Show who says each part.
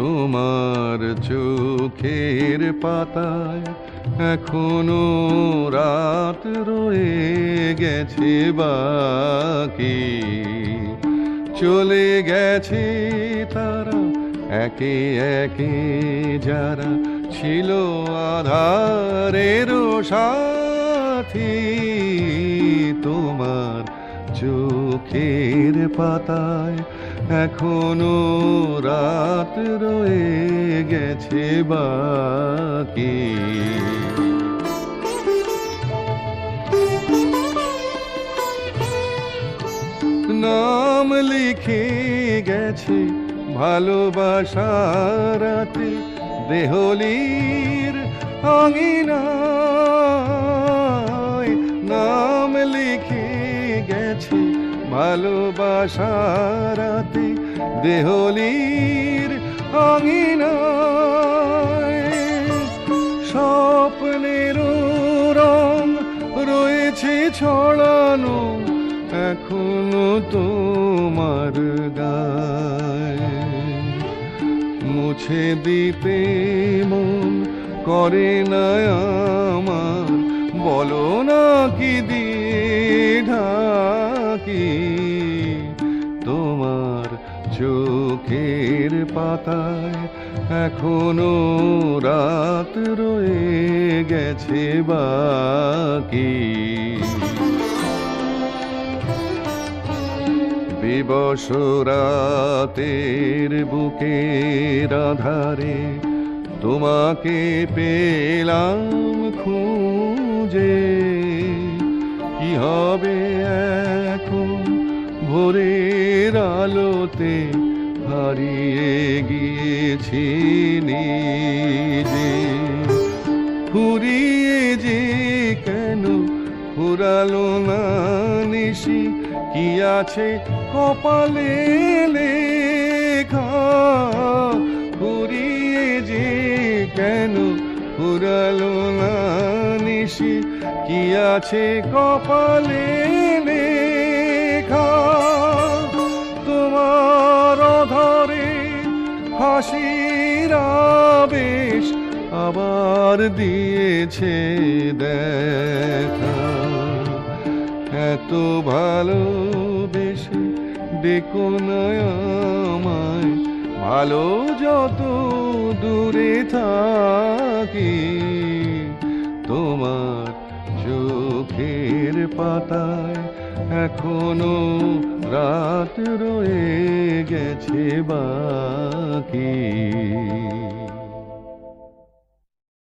Speaker 1: তোমার চোখের পাতায় এখনও রাত রয়ে গেছে বাকি। চলে গেছে তারা একে একে, যারা ছিল আধারের সাথী। চোখের পাতায় এখনও রাত রয়ে গেছে বাকি। নাম লিখে গেছে ভালোবাসারাতে দেহলির আঙিনায়। নাম লিখে গেছে ভালোবাসারাতে দেহলির আঙিনায়। স্বপ্নের রং রয়েছে ছড়ানো, এখনও তোমার গায়ে। মুছে দিতে মন করে না আমার, বলো না কি দিয়ে ঢাকি তোমার চোখের পাতায় এখনও রাত রয়ে গেছে বাকি। দিবস রাতের বুকের আধারে তোমাকে পেলাম খুঁজে। কি হবে আলোতে হারিয়ে গিয়েছি নিজে। ফুরিয়ে যে কেন ফুরালো না নিশি? কি আছে কপালে লেখা? ফুরিয়ে যে কেন ফুরালো না নিশি? কি আছে কপালে লেখা? তোমার ধরে হাসির আবেশ আবার দিয়েছে দেখা। এত ভালোবেসে দেখো আমায় ভালো যত দূরে থাকি, তোমার চোখের পাতায় এখনও রাত রয়ে গেছে বাকি।